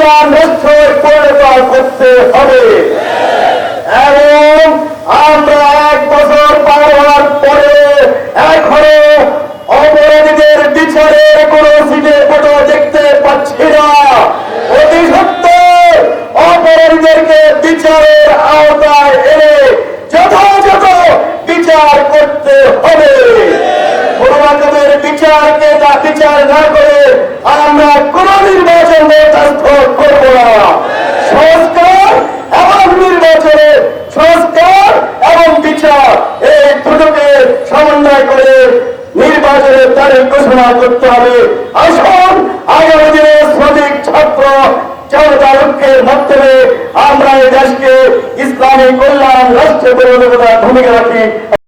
দুনিয়ার মধ্যে পরিবার করতে হবে। এবং আমরা এক বছর পার হওয়ার পরে এখনও অপরাধীদের বিচারের কোন সিটে ফটো দেখতে পাচ্ছি না। অতি সত্য অপরাধীদেরকে বিচারের আওতায় এনে যথাযথ বিচার করতে হবে। কোন রকমের বিচারকে বিচার না করে নির্বাচনের তারিখ ঘোষণা করতে হবে। আসুন, আগামী দিনে শ্রমিক ছাত্র জনতা ঐক্যের মাধ্যমে আমরা এই দেশকে ইসলামী কল্যাণ রাষ্ট্রে পরিণত ভূমিকা রাখি।